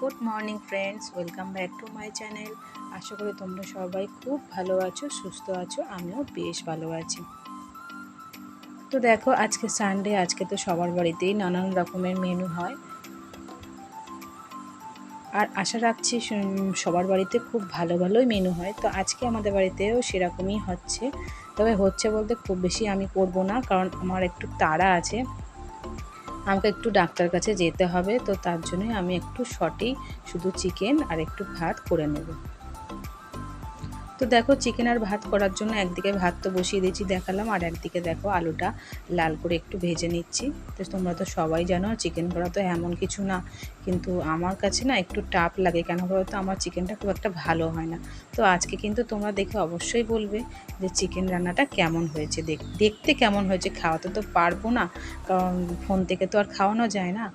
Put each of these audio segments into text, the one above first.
Good morning friends, welcome back to my channel. আশা করি তোমরা সবাই খুব ভালো আছো, সুস্থ আছো, আমিও বেশ ভালো আছি। তো দেখো, আজকে সানডে আজকে তো সবার বাড়িতেই নানান রকমের মেনু হয়। আর আশা রাখছি সবার বাড়িতে খুব ভালো ভালোই মেনু হয়। তো আজকে আমাদের বাড়িতেও সেরকমই হচ্ছে। তবে হচ্ছে বলতে খুব বেশি আমি করব না, কারণ আমার একটু তাড়া আছে। আমাকে একটু ডাক্তার কাছে যেতে হবে, তো তার জন্যই আমি একটু শর্টেই শুধু চিকেন আর একটু ভাত করে নেব। তো দেখো চিকেন আর ভাত করার জন্য একদিকে ভাত তো বসিয়ে দিয়েছি, দেখালাম। আর একদিকে দেখো আলুটা লাল করে একটু ভেজে নিচ্ছি। তো তোমরা তো সবাই জানো চিকেন করা তো এমন কিছু না। কিন্তু আমার কাছে না একটু টাফ লাগে। কেন বলতো আমার চিকেনটা খুব একটা ভালো হয় না। তো আজকে কিন্তু তোমরা দেখে অবশ্যই বলবে যে চিকেন রান্নাটা কেমন হয়েছে। দেখ, দেখতে কেমন হয়েছে? খাওয়াতে তো পারব না। কারণ ফোন থেকে তো আর খাওয়ানো যায় না।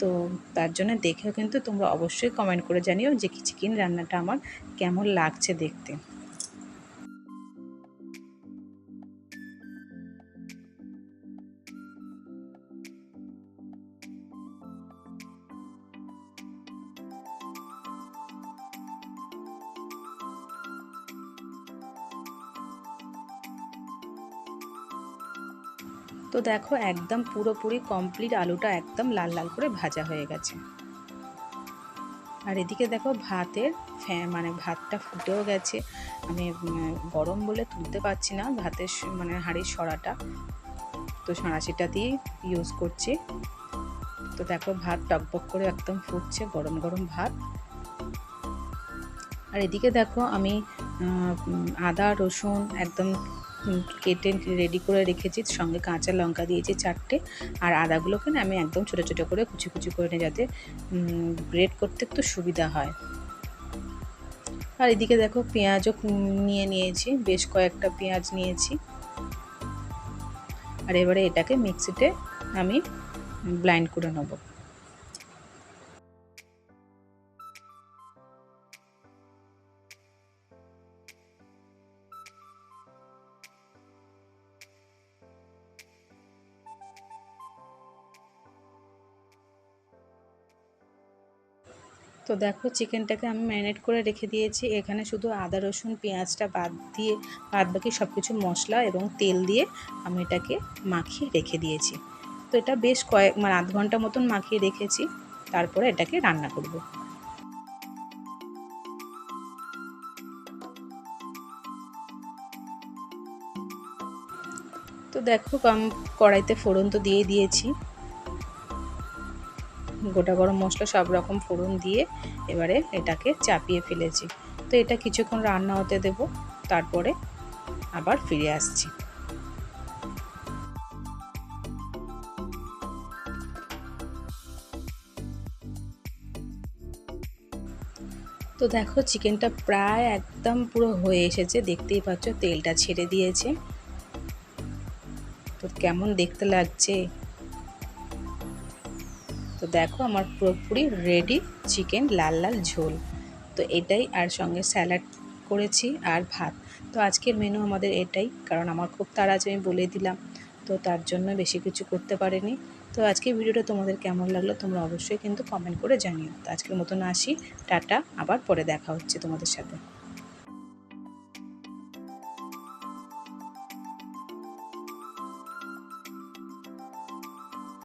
তো তার জন্য দেখেও কিন্তু তোমরা অবশ্যই কমেন্ট করে জানিও যে চিকেন রান্নাটা আমার কেমন লাগছে দেখতে। তো দেখো একদম পুরোপুরি কমপ্লিট আলুটা একদম লাল লাল করে ভাজা হয়ে গেছে। আর এদিকে দেখো ভাতের ফ্যা মানে ভাতটা ফুটেও গেছে। আমি গরম বলে তুলতে পারছি না ভাতের মানে হাঁড়ির সরাটা। তো সাঁড়াশিটা দিয়ে ইউজ করছি। তো দেখো ভাত টকবক করে একদম ফুটছে, গরম গরম ভাত। আর এদিকে দেখো আমি আদা, রসুন একদম কেটে রেডি করে রেখেছি, সঙ্গে কাঁচা লঙ্কা দিয়েছি চারটে, আর আদাগুলোকে না আমি একদম ছোটো ছোটো করে কুচি কুচি করে নিই যাতে গ্রেড করতে একটু সুবিধা হয়। আর এদিকে দেখো পেঁয়াজও নিয়ে নিয়েছি, বেশ কয়েকটা পেঁয়াজ নিয়েছি। আর এবারে এটাকে মিক্সিতে আমি ব্লাইন্ড করে নেব। তো দেখো চিকেনটাকে আমি ম্যারিনেট করে রেখে দিয়েছি। এখানে শুধু আদা, রসুন, পেঁয়াজটা বাদ দিয়ে বাদ বাকি সব কিছু মশলা এবং তেল দিয়ে আমি এটাকে মাখিয়ে রেখে দিয়েছি। তো এটা বেশ কয়েক মানে আধ ঘণ্টা মতন মাখিয়ে রেখেছি। তারপরে এটাকে রান্না করব। তো দেখো কড়াইতে ফোড়ন তো দিয়ে দিয়েছি। গোটা গরম মশলা সব রকম ফোড়ন দিয়ে এবারে এটাকে চাপিয়ে ফেলেছি। তো এটা কিছুক্ষণ রান্না হতে দেব, তারপরে আবার ফিরে আসছি। তো দেখো, চিকেনটা প্রায় একদম পুরো হয়ে এসেছে, দেখতেই পাচ্ছ তেলটা ছেড়ে দিয়েছে। তো কেমন দেখতে লাগছে? তো দেখো আমার পুরোপুরি রেডি চিকেন লাল লাল ঝোল। তো এটাই আর সঙ্গে স্যালাড করেছি আর ভাত। তো আজকের মেনু আমাদের এটাই, কারণ আমার খুব তাড়া আমি বলে দিলাম। তো তার জন্য বেশি কিছু করতে পারিনি। তো আজকে ভিডিওটা তোমাদের কেমন লাগল তোমরা অবশ্যই কিন্তু কমেন্ট করে জানিও। তো আজকের মতন আসি, টাটা, আবার পরে দেখা হচ্ছে তোমাদের সাথে।